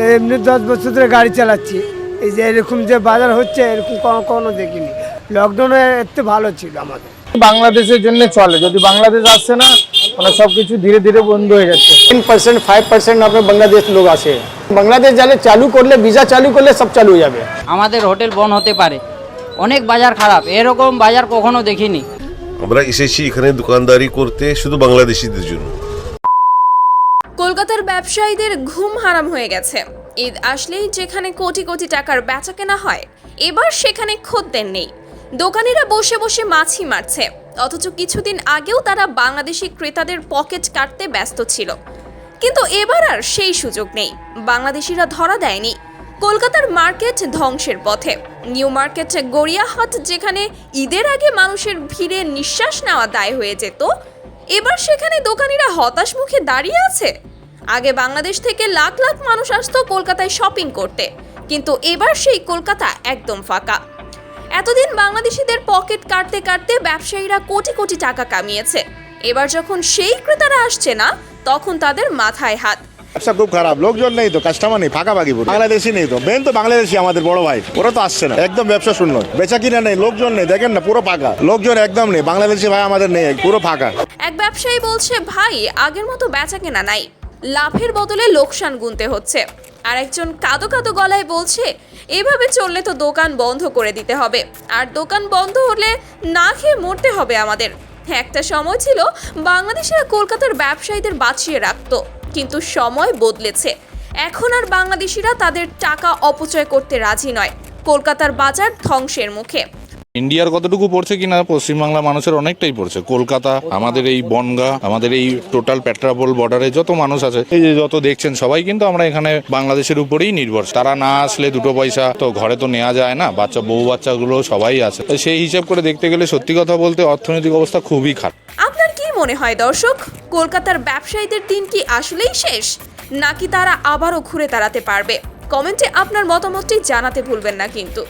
এমনি দশ বছর ধরে গাড়ি চালাচ্ছি। এই যে এরকম যে বাজার হচ্ছে এরকম কখনো দেখিনি। লকডাউনে একটু ভালো ছিল আমাদের। বাংলাদেশের জন্য চলে। যদি বাংলাদেশ আসছে না মানে সবকিছু ধীরে ধীরে বন্ধ হয়ে যাচ্ছে। টেন পার্সেন্ট ফাইভ পার্সেন্ট আপনার বাংলাদেশ লোক আসে। বাংলাদেশ যালে চালু করলে ভিসা চালু করলে সব চালু হয়ে যাবে। আমাদের হোটেল বন্ধ হতে পারে। অনেক বাজার খারাপ। এরকম বাজার কখনো দেখিনি। আমরা এসেছি এখানে দোকানদারি করতে শুধু বাংলাদেশিদের জন্য। কলকাতার ব্যবসায়ীদের ঘুম হারাম হয়ে গেছে। ঈদ আসলেই যেখানে কোটি কোটি টাকার বেচা কেনা হয়, এবার সেখানে খদ্দের নেই। দোকানিরা বসে বসে মাছি মারছে, অথচ কিছুদিন আগেও তারা বাংলাদেশি ক্রেতাদের পকেট কাটতে ব্যস্ত ছিল। কিন্তু এবার আর সেই সুযোগ নেই, বাংলাদেশিরা ধরা দেয়নি। কলকাতার মার্কেট ধ্বংসের পথে, নিউ মার্কেট গড়িয়াহাট যেখানে ঈদের আগে মানুষের ভিড়ে নিঃশ্বাস নেওয়া দায় হয়ে যেত, এবার সেখানে দোকানিরা হতাশ মুখে দাঁড়িয়ে আছে। আগে বাংলাদেশ থেকে লাখ লাখ মানুষ আসতো কলকাতায় শপিং করতে কিন্তু এবার সেই কলকাতা একদম ফাঁকা। এতদিন বাংলাদেশিদের পকেট কাটতে কাটতে ব্যবসায়ীরা কোটি কোটি টাকা কামিয়েছে। এবার যখন সেই ক্রেতারা আসছে না তখন তাদের মাথায় হাত। ব্যবসা খুব খারাপ লোকজন নেই তো কাস্টমার নেই ফাঁকাফাঁকি পুরো বাংলাদেশি নেই তো মেন তো বাংলাদেশি আমাদের বড় ভাই ওরা তো আসছে না। একদম ব্যবসা শূন্য। বেচা কিনা নেই লোকজন নেই দেখেন না পুরো ফাঁকা। লোকজন একদম নেই বাংলাদেশি ভাই আমাদের নেই পুরো ফাঁকা। এক ব্যবসায়ী বলছে ভাই আগের মতো বেচা কেনা নাই। লাভের বদলে লোকসান গুনতে হচ্ছে। আর একজন কাদো কাদো গলায় বলছে, এভাবে চললে তো দোকান বন্ধ করে দিতে হবে। আর দোকান বন্ধ হলে না খেয়ে মরতে হবে আমাদের। একটা সময় ছিল বাংলাদেশের কলকাতার ব্যবসায়ীদের বাঁচিয়ে রাখতো, কিন্তু সময় বদলেছে। এখন আর বাংলাদেশিরা তাদের টাকা অপচয় করতে রাজি নয়। কলকাতার বাজার ধ্বংসের মুখে। ইন্ডিয়ার কতটুকু পড়ছে কিনা, পশ্চিমবাংলা মানুষের অনেকটাই পড়ছে। কলকাতা, আমাদের এই বনগা, আমাদের এই টোটাল পেট্রাপোল বর্ডারে যত মানুষ আছে, এই যে যত দেখছেন সবাই কিন্তু আমরা এখানে বাংলাদেশের উপরেই নির্ভর তারা না আসলে দুটো পয়সা তো ঘরে তো নেওয়া যায় না, বাচ্চা, বউ বাচ্চাগুলো সবাই আছে। সেই হিসাব করে দেখতে গেলে সত্যি কথা বলতে অর্থনৈতিক অবস্থা খুবই খারাপ। আপনার কি মনে হয় দর্শক, কলকাতার ব্যবসায়ীদের দিন কি আসলেই শেষ, নাকি তারা আবারও ঘুরে দাঁড়াতে পারবে? কমেন্টে আপনার মতামতটি জানাতে ভুলবেন না কিন্তু।